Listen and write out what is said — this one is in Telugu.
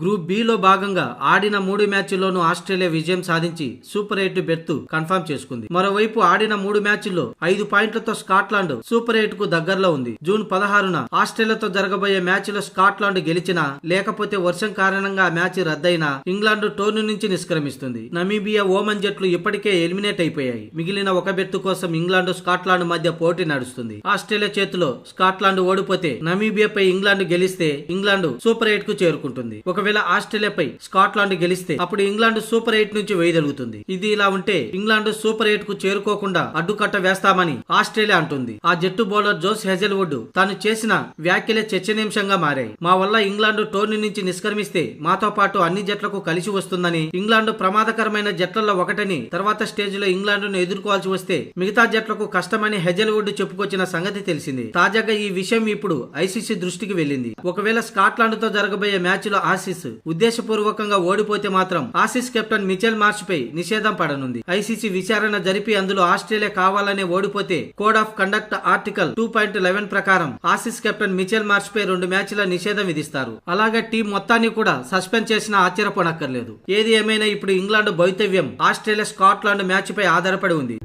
గ్రూప్ బిలో భాగంగా ఆడిన మూడు మ్యాచ్ల్లోనూ ఆస్ట్రేలియా విజయం సాధించి సూపర్ ఎయిట్ బెర్త్ కన్ఫర్మ్ చేసుకుంది. మరోవైపు ఆడిన మూడు మ్యాచ్ల్లో ఐదు పాయింట్లతో స్కాట్లాండ్ సూపర్ ఎయిట్కు దగ్గరలో ఉంది. జూన్ పదహారున ఆస్ట్రేలియాతో జరగబోయే మ్యాచ్లో స్కాట్లాండ్ గెలిచినా లేకపోతే వర్షం కారణంగా మ్యాచ్ రద్దయినా ఇంగ్లాండ్ టోర్నీ నుంచి నిష్క్రమిస్తుంది. నమీబియా ఓమన్ జట్లు ఇప్పటికే ఎలిమినేట్ అయిపోయాయి. మిగిలిన ఒక బెర్త్ కోసం ఇంగ్లాండ్ స్కాట్లాండ్ మధ్య పోటీ నడుస్తుంది. ఆస్ట్రేలియా చేతిలో స్కాట్లాండ్ ఓడిపోతే నమీబియాపై ఇంగ్లాండ్ గెలిస్తే ఇంగ్లాండ్ సూపర్ ఎయిట్కు చేరుకుంటుంది. ఒక ఒకవేళ ఆస్ట్రేలియాపై స్కాట్లాండ్ గెలిస్తే అప్పుడు ఇంగ్లాండ్ సూపర్ ఎయిట్ నుంచి వేయగలుగుతుంది ఇది ఇలా ఉంటే ఇంగ్లాండ్ సూపర్ ఎయిట్కు చేరుకోకుండా అడ్డుకట్ట వేస్తామని ఆస్ట్రేలియా అంటుంది. ఆ జట్టు బౌలర్ జోస్ హెజల్వుడ్ తాను చేసిన వ్యాఖ్యలే చర్చనీయాంశంగా మారాయి. మా వల్ల ఇంగ్లాండ్ టోర్నీ నుంచి నిష్క్రమిస్తే మాతో పాటు అన్ని జట్లకు కలిసి వస్తుందని ఇంగ్లాండ్ ప్రమాదకరమైన జట్లలో ఒకటని తర్వాత స్టేజ్లో ఇంగ్లాండ్ను ఎదుర్కోవాల్సి వస్తే మిగతా జట్లకు కష్టమని హెజల్వుడ్ చెప్పుకొచ్చిన సంగతి తెలిసింది. తాజాగా ఈ విషయం ఇప్పుడు ఐసీసీ దృష్టికి వెళ్ళింది. ఒకవేళ స్కాట్లాండ్తో జరగబోయే మ్యాచ్లో ఆసీస్. ఉద్దేశపూర్వకంగా ఓడిపోతే మాత్రం ఆసీస్ కెప్టెన్ మిచెల్ మార్చ్ పై నిషేధం పడనుంది. ఐసీసీ విచారణ జరిపి అందులో ఆస్ట్రేలియా కావాలనే ఓడిపోతే code of conduct article two point eleven ప్రకారం ఆసీస్ కెప్టెన్ మిచెల్ మార్చ్ పై రెండు మ్యాచ్ల నిషేధం విధిస్తారు. అలాగే టీం మొత్తాన్ని కూడా సస్పెండ్ చేసినా ఆశ్చర్యపోనక్కర్లేదు. ఏది ఏమైనా ఇప్పుడు ఇంగ్లాండ్ భవితవ్యం ఆస్ట్రేలియా స్కాట్లాండ్ మ్యాచ్ పై ఆధారపడి ఉంది.